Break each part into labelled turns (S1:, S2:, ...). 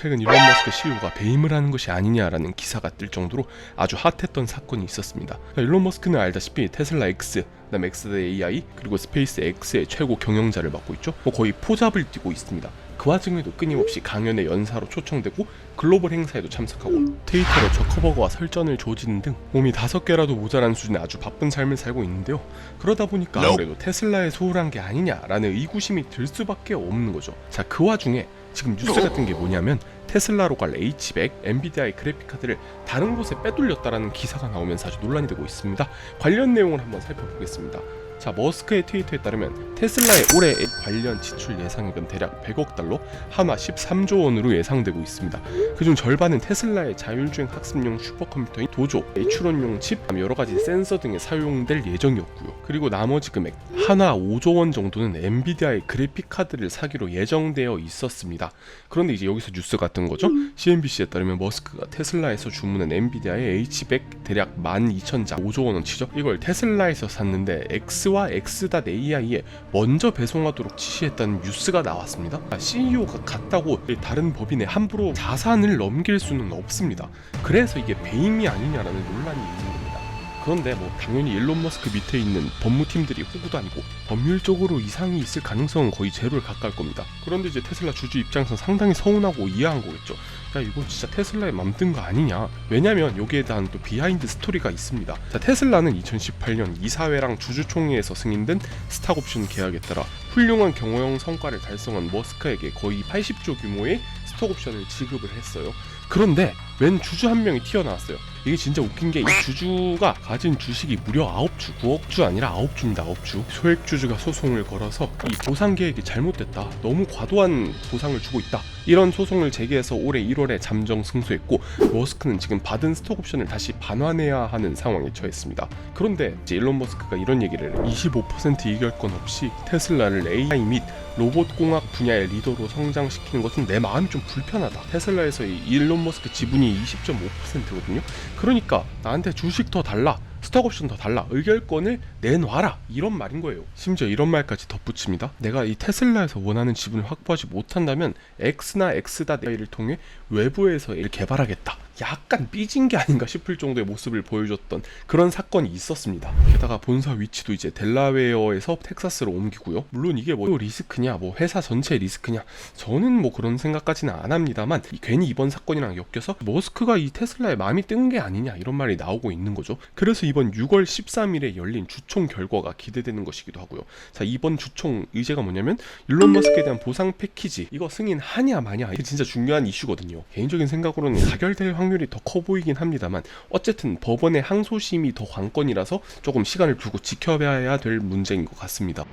S1: 최근 일론 머스크 CEO가 배임을 하는 것이 아니냐라는 기사가 뜰 정도로 아주 핫했던 사건이 있었습니다. 일론 머스크는 알다시피 테슬라 X, 그다음 엑스대 AI 그리고 스페이스 X의 최고 경영자를 맡고 있죠. 뭐 거의 포잡을 뛰고 있습니다. 그 와중에도 끊임없이 강연에 연사로 초청되고 글로벌 행사에도 참석하고 트위터로 저커버거와 설전을 조지는 등 몸이 다섯 개라도 모자란 수준의 아주 바쁜 삶을 살고 있는데요. 그러다 보니까 아무래도 테슬라에 소홀한 게 아니냐라는 의구심이 들 수밖에 없는 거죠. 자, 그 와중에 지금 뉴스 같은 게 뭐냐면 테슬라로 갈 H100, 엔비디아의 그래픽 카드를 다른 곳에 빼돌렸다라는 기사가 나오면서 아주 논란이 되고 있습니다. 관련 내용을 한번 살펴보겠습니다. 자, 머스크의 트위터에 따르면 테슬라의 올해 관련 지출 예상액은 대략 100억 달러, 한화 13조 원으로 예상되고 있습니다. 그중 절반은 테슬라의 자율주행 학습용 슈퍼컴퓨터인 도조, 추론용 칩, 여러 가지 센서 등에 사용될 예정이었고요. 그리고 나머지 금액 한화 5조 원 정도는 엔비디아의 그래픽 카드를 사기로 예정되어 있었습니다. 그런데 이제 여기서 뉴스가 뜬 거죠. CNBC에 따르면 머스크가 테슬라에서 주문한 엔비디아의 H100 대략 12,000장 5조 원어치죠. 이걸 테슬라에서 샀는데 X 와 X.AI에 먼저 배송하도록 지시했다는 뉴스가 나왔습니다. CEO가 같다고 다른 법인에 함부로 자산을 넘길 수는 없습니다. 그래서 이게 배임이 아니냐라는 논란이 있는 겁니다. 그런데 뭐 당연히 일론 머스크 밑에 있는 법무팀들이 호구도 아니고 법률적으로 이상이 있을 가능성은 거의 제로에 가까울 겁니다. 그런데 이제 테슬라 주주 입장에서 상당히 서운하고 이해한 거겠죠. 야 이건 진짜 테슬라의 맘든 거 아니냐 왜냐면 여기에 대한 또 비하인드 스토리가 있습니다 자 테슬라는 2018년 이사회랑 주주총회에서 승인된 스탁옵션 계약에 따라 훌륭한 경호형 성과를 달성한 머스크에게 거의 80조 규모의 스톡옵션을 지급을 했어요 그런데 웬 주주 한 명이 튀어나왔어요. 이게 진짜 웃긴 게 이 주주가 가진 주식이 무려 9주 9억주 아니라 9주입니다 9주. 소액 주주가 소송을 걸어서 이 보상 계획이 잘못됐다. 너무 과도한 보상을 주고 있다. 이런 소송을 제기해서 올해 1월에 잠정 승소했고 머스크는 지금 받은 스톡 옵션을 다시 반환해야 하는 상황에 처했습니다. 그런데 이제 일론 머스크가 이런 얘기를 25% 이결권 없이 테슬라를 AI 및 로봇 공학 분야의 리더로 성장시키는 것은 내 마음이 좀 불편하다. 테슬라에서 이 일론 머스크 지분이 20.5%거든요. 그러니까 나한테 주식 더 달라. 스톡옵션 더 달라 의결권을 내놔라 이런 말인 거예요 심지어 이런 말까지 덧붙입니다 내가 이 테슬라에서 원하는 지분을 확보하지 못한다면 X나 X.AI를 통해 외부에서 이를 개발하겠다 약간 삐진 게 아닌가 싶을 정도의 모습을 보여줬던 그런 사건이 있었습니다 게다가 본사 위치도 이제 델라웨어에서 텍사스로 옮기고요 물론 이게 뭐 리스크냐 뭐 회사 전체 리스크냐 저는 뭐 그런 생각까지는 안 합니다만 이 괜히 이번 사건이랑 엮여서 머스크가 이 테슬라에 마음이 뜬 게 아니냐 이런 말이 나오고 있는 거죠 그래서 이번 6월 13일에 열린 주총 결과가 기대되는 것이기도 하고요. 자 이번 주총 의제가 뭐냐면 일론 머스크에 대한 보상 패키지 이거 승인하냐 마냐 이게 진짜 중요한 이슈거든요. 개인적인 생각으로는 가결될 확률 이 더 커 보이긴 합니다만 어쨌든 법원의 항소심이 더 관건이라서 조금 시간을 두고 지켜봐야 될 문제인 것 같습니다.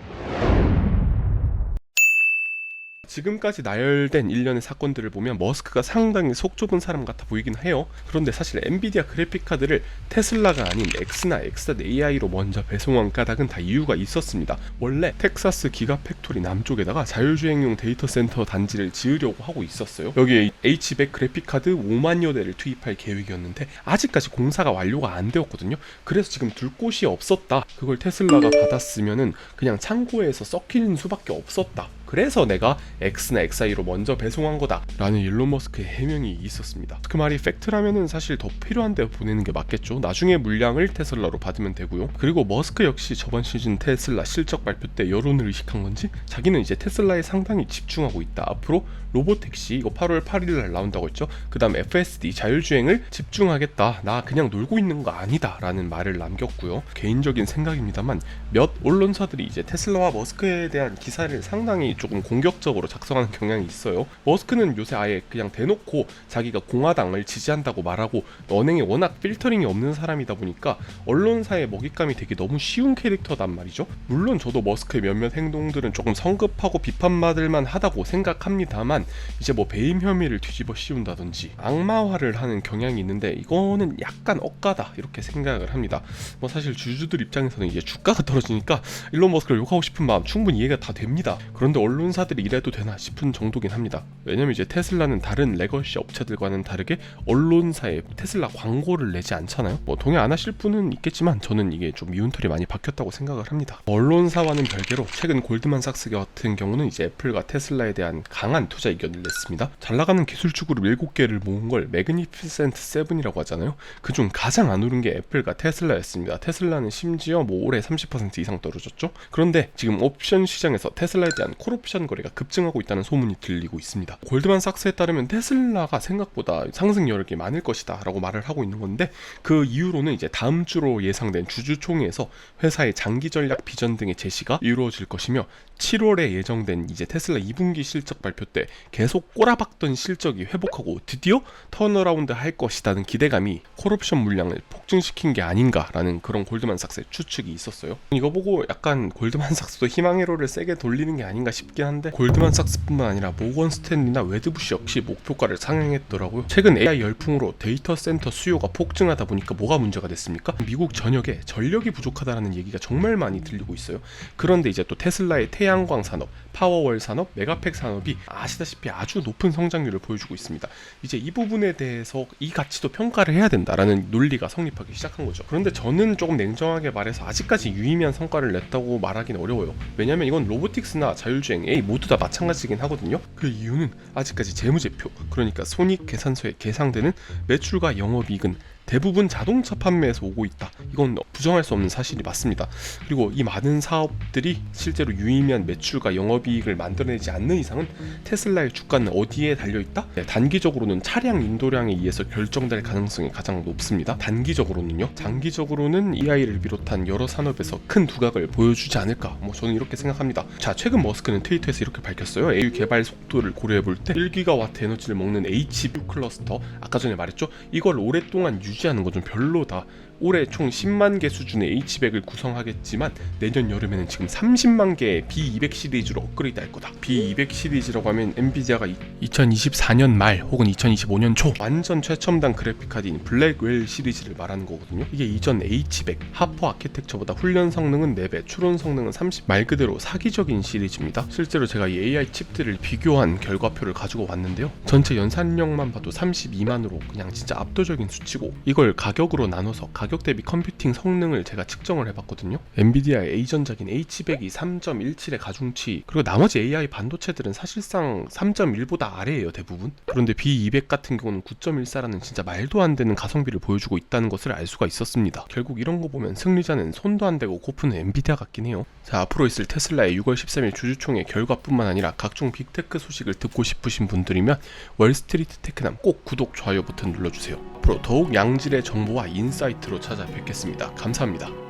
S1: 지금까지 나열된 일련의 사건들을 보면 머스크가 상당히 속 좁은 사람 같아 보이긴 해요. 그런데 사실 엔비디아 그래픽 카드를 테슬라가 아닌 X나 X.AI로 먼저 배송한 까닭은 다 이유가 있었습니다. 원래 텍사스 기가 팩토리 남쪽에다가 자율주행용 데이터 센터 단지를 지으려고 하고 있었어요. 여기에 H100 그래픽 카드 5만여 대를 투입할 계획이었는데 아직까지 공사가 완료가 안 되었거든요. 그래서 지금 둘 곳이 없었다. 그걸 테슬라가 받았으면은 그냥 창고에서 썩히는 수밖에 없었다. 그래서 내가 X나 XI로 먼저 배송한 거다 라는 일론 머스크의 해명이 있었습니다. 그 말이 팩트라면은 사실 더 필요한 데 보내는 게 맞겠죠. 나중에 물량을 테슬라로 받으면 되고요. 그리고 머스크 역시 저번 시즌 테슬라 실적 발표 때 여론을 의식한 건지 자기는 이제 테슬라에 상당히 집중하고 있다. 앞으로 로보택시 이거 8월 8일 날 나온다고 했죠. 그 다음 FSD 자율주행을 집중하겠다. 나 그냥 놀고 있는 거 아니다 라는 말을 남겼고요. 개인적인 생각입니다만 몇 언론사들이 이제 테슬라와 머스크에 대한 기사를 상당히 조금 공격적으로 작성하는 경향이 있어요. 머스크는 요새 아예 그냥 대놓고 자기가 공화당을 지지한다고 말하고 언행에 워낙 필터링이 없는 사람이다 보니까 언론사의 먹잇감이 되게 너무 쉬운 캐릭터단 말이죠. 물론 저도 머스크의 몇몇 행동들은 조금 성급하고 비판받을 만 하다고 생각합니다만 이제 뭐 배임 혐의를 뒤집어 씌운다든지 악마화를 하는 경향이 있는데 이거는 약간 억까다 이렇게 생각을 합니다. 뭐 사실 주주들 입장에서는 이제 주가가 떨어지니까 일론 머스크를 욕하고 싶은 마음 충분히 이해가 다 됩니다. 그런데 언론사들이 이래도 되나 싶은 정도긴 합니다. 왜냐면 이제 테슬라는 다른 레거시 업체들과는 다르게 언론사에 테슬라 광고를 내지 않잖아요. 뭐 동의 안 하실 분은 있겠지만 저는 이게 좀 미운털이 많이 바뀌었다고 생각을 합니다. 언론사와는 별개로 최근 골드만삭스 같은 경우는 이제 애플과 테슬라에 대한 강한 투자 의견을 냈습니다. 잘 나가는 기술주 그룹 7개를 모은 걸 매그니피센트 세븐이라고 하잖아요. 그중 가장 안 오른 게 애플과 테슬라였습니다. 테슬라는 심지어 뭐 올해 30% 이상 떨어졌죠. 그런데 지금 옵션 시장에서 테슬라에 대한 콜옵션 거래가 급증하고 있다는 소문이 들리고 있습니다. 골드만삭스에 따르면 테슬라가 생각보다 상승 여력이 많을 것이다 라고 말을 하고 있는 건데 그 이후로는 이제 다음 주로 예상된 주주총회에서 회사의 장기 전략 비전 등의 제시가 이루어질 것이며 7월에 예정된 이제 테슬라 2분기 실적 발표 때 계속 꼬라박던 실적이 회복하고 드디어 턴어라운드 할 것이라는 기대감이 콜옵션 물량을 폭증시킨 게 아닌가라는 그런 골드만삭스의 추측이 있었어요. 이거 보고 약간 골드만삭스도 희망회로를 세게 돌리는 게 아닌가 싶긴 한데 골드만삭스뿐만 아니라 모건 스탠리나 웨드부시 역시 목표가를 상향했더라고요. 최근 AI 열풍으로 데이터 센터 수요가 폭증하다 보니까 뭐가 문제가 됐습니까? 미국 전역에 전력이 부족하다는 얘기가 정말 많이 들리고 있어요. 그런데 이제 또 테슬라의 태양광 산업, 파워월 산업, 메가팩 산업이 아시다시피 아주 높은 성장률을 보여주고 있습니다. 이제 이 부분에 대해서 이 가치도 평가를 해야 된다라는 논리가 성립하기 시작한 거죠. 그런데 저는 조금 냉정하게 말해서 아직까지 유의미한 성과를 냈다고 말하기는 어려워요. 왜냐면 이건 로보틱스나 자율주행 A 모두 다 마찬가지긴 하거든요. 그 이유는 아직까지 재무제표, 그러니까 손익 계산서에 계상되는 매출과 영업이익은 대부분 자동차 판매에서 오고 있다. 이건 부정할 수 없는 사실이 맞습니다. 그리고 이 많은 사업들이 실제로 유의미한 매출과 영업이익을 만들어내지 않는 이상은 테슬라의 주가는 어디에 달려 있다? 네, 단기적으로는 차량 인도량에 의해서 결정될 가능성이 가장 높습니다. 단기적으로는요. 장기적으로는 EI를 비롯한 여러 산업에서 큰 두각을 보여주지 않을까? 뭐 저는 이렇게 생각합니다. 자, 최근 머스크는 트위터에서 이렇게 밝혔어요. AU 개발 속도를 고려해 볼 때 1기가와트 에너지를 먹는 HB 클러스터 아까 전에 말했죠. 이걸 오랫동안 유지 하는 건좀 별로다. 올해 총 10만 개 수준의 H백을 구성하겠지만 내년 여름에는 지금 30만 개의 B200 시리즈로 업그레이드 할 거다. B200 시리즈라고 하면 엔비디아가 2024년 말 혹은 2025년 초 완전 최첨단 그래픽 카드인 블랙웰 시리즈를 말하는 거거든요. 이게 이전 H백 하퍼 아키텍처보다 훈련 성능은 4배, 추론 성능은 30. 말 그대로 사기적인 시리즈입니다. 실제로 제가 이 AI 칩들을 비교한 결과표를 가지고 왔는데요. 전체 연산량만 봐도 32만으로 그냥 진짜 압도적인 수치고 이걸 가격으로 나눠서 가격 대비 컴퓨팅 성능을 제가 측정을 해봤거든요. 엔비디아의 A전작인 H100이 3.17의 가중치 그리고 나머지 AI 반도체들은 사실상 3.1보다 아래예요 대부분. 그런데 B200 같은 경우는 9.14라는 진짜 말도 안 되는 가성비를 보여주고 있다는 것을 알 수가 있었습니다. 결국 이런 거 보면 승리자는 손도 안 대고 고프는 엔비디아 같긴 해요. 자 앞으로 있을 테슬라의 6월 13일 주주총회 결과뿐만 아니라 각종 빅테크 소식을 듣고 싶으신 분들이면 월스트리트 테크남 꼭 구독 좋아요 버튼 눌러주세요. 앞으로 더욱 양질의 정보와 인사이트로 찾아뵙겠습니다. 감사합니다.